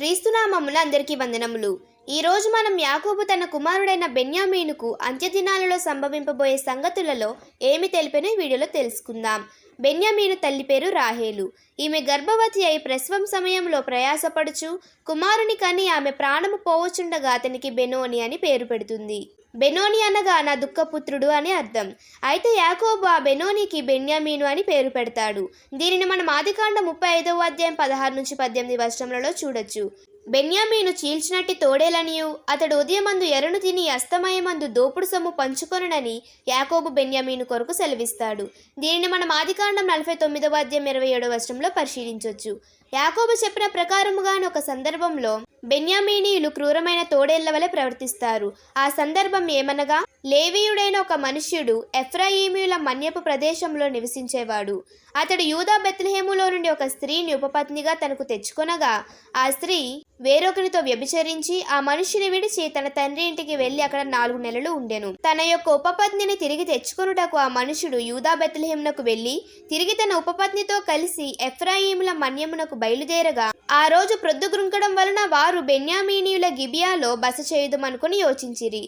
క్రీస్తునామములు అందరికీ వందనములు. ఈరోజు మనం యాకోబు తన కుమారుడైన బెన్యామీనుకు అంత్యదినాలలో సంభవింపబోయే సంగతులలో ఏమి తెలిపినో ఈ వీడియోలో తెలుసుకుందాం. బెన్యామీను తల్లి పేరు రాహేలు. ఈమె గర్భవతి అయి ప్రసవం సమయంలో ప్రయాసపడుచు కుమారుని కని ఆమె ప్రాణము పోవచుండగా అతనికి బెనోని అని పేరు పెడుతుంది. బెనోని అనగా నా దుఃఖపుత్రుడు అని అర్థం. అయితే యాకోబు ఆ బెనోనికి బెన్యామీను అని పేరు పెడతాడు. దీనిని మనం ఆదికాండ ముప్పై ఐదవ అధ్యాయం పదహారు నుంచి పద్దెనిమిది వర్షంలో చూడొచ్చు. బెన్యామీను చీల్చినట్టి తోడేలనియు అతడు ఉదయమందు ఎరను తిని అస్తమయమందు దోపుడు సొమ్ము పంచుకొనునని యాకోబు బెన్యామీను కొరకు సెలవిస్తాడు. దీనిని మనం ఆదికాండం నలభై తొమ్మిదవ అధ్యాయం ఇరవై ఏడవ వర్షంలో పరిశీలించవచ్చు యాకోబు చెప్పిన ప్రకారముగాని ఒక సందర్భంలో బెన్యామీనీయులు క్రూరమైన తోడేళ్ళ వలె ప్రవర్తిస్తారు. ఆ సందర్భం ఏమనగా లేవీయుడైన ఒక మనుష్యుడు ఎఫ్రాయిమీయుల మన్యపు ప్రదేశంలో నివసించేవాడు. అతడు యూదా బెత్లహేములో నుండి ఒక స్త్రీని ఉపపత్నిగా తనకు తెచ్చుకొనగా ఆ స్త్రీ వేరొకరితో వ్యభిచరించి ఆ మనిషిని విడిచి తన తండ్రి ఇంటికి వెళ్ళి అక్కడ నాలుగు నెలలు ఉండెను. తన యొక్క ఉపపత్నిని తిరిగి తెచ్చుకొనుటకు ఆ మనుషుడు యూదా బెత్లహేమునకు వెళ్ళి తిరిగి తన ఉపపత్నితో కలిసి ఎఫ్రాయిముల మన్యమునకు బయలుదేరగా ఆ రోజు ప్రొద్దుగురుంకడం వలన వారు బెన్యామీనియుల గిబియాలో బస చేయుదమనుకుని యోచించిరి.